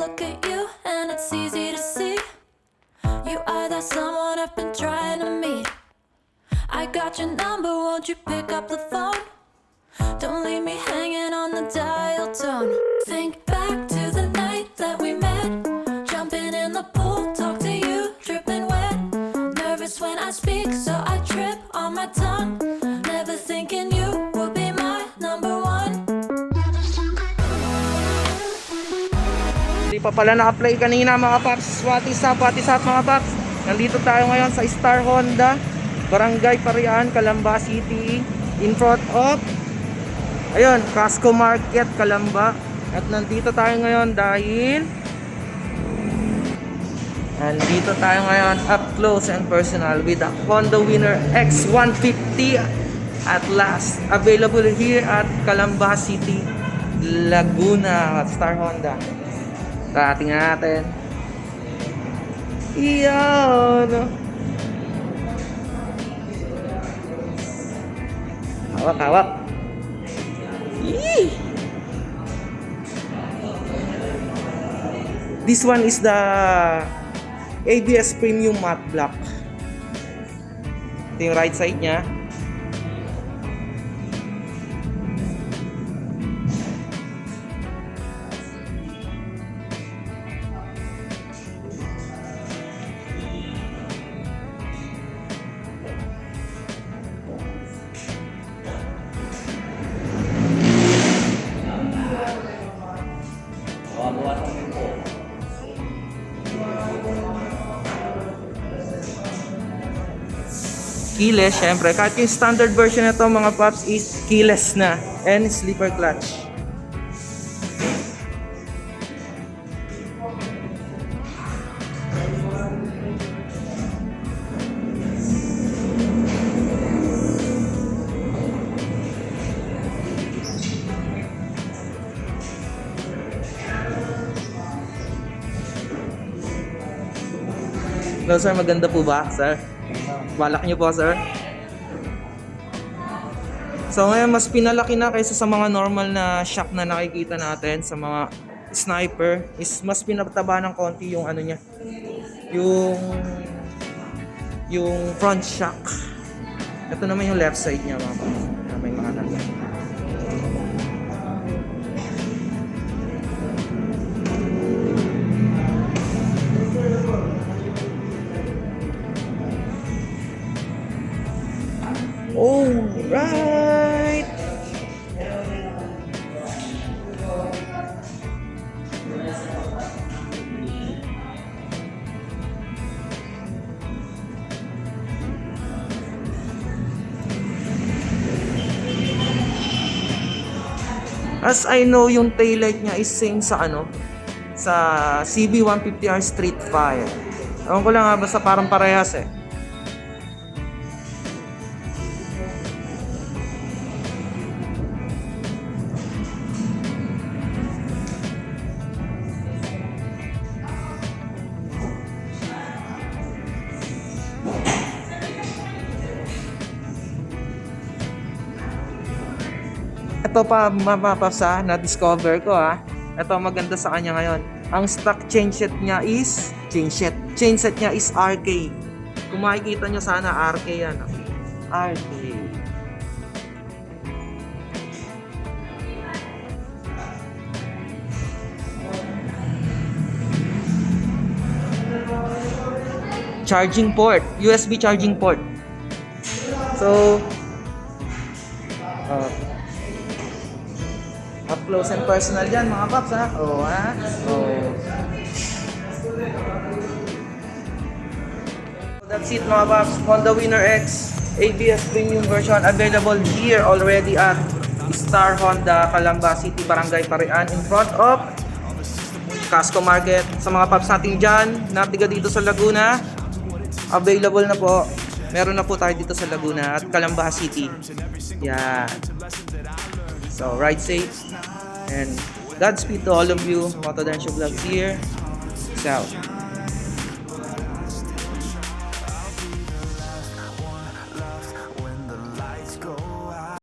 look at you and it's easy to see. You are that someone I've been trying to meet. I got your number, won't you pick up the phone? Don't leave me hanging on the dial Hindi pa pala naka-play kanina mga paps. What is up, what is up mga paps? Nandito tayo ngayon sa Star Honda, Barangay Parian, Calamba City, in front of ayun, Casco Market, Calamba. At nandito tayo ngayon dahil nandito tayo ngayon up close and personal with the Honda Winner X150 at last available here at Calamba City, Laguna, Star Honda. Tingnan natin. Iyan. Hawak, hawak. Yee! This one is the ABS Premium Matte Black. Ito yung right side niya. Keyless, syempre. Kahit yung standard version nito mga paps is keyless na and sleeper clutch. Hello sir, maganda po ba sir? Balak niyo po, sir. So ngayon, mas pinalaki na kaysa sa mga normal na shock na nakikita natin sa mga sniper. Is mas pinataba ng konti yung ano niya. Yung yung front shock. Ito naman yung left side niya mga As I know, yung taillight niya is same sa ano, sa CB150R Street Fire. Ewan ko lang ha, basta parang parehas eh. Ito pa mapapas ha, na-discover ko ha. Ito maganda sa kanya ngayon. Ang stock chainset niya is, chainset, chainset niya is RK. Kung makikita nyo sana, RK yan. oh. RK. Charging port, USB charging port. So, uh, Up close and personal yan mga paps ha. Oo ha. Oo. That's it mga paps. Honda Winner X ABS Premium version available here already at Star Honda Calamba City Barangay Parian in front of Casco Market. Sa mga paps natin dyan, natiga dito sa Laguna, available na po. Meron na po tayo dito sa Laguna at Calamba City. Yan. So, ride safe. And Godspeed to all of you. Moto Densho Vlogs here. Peace out.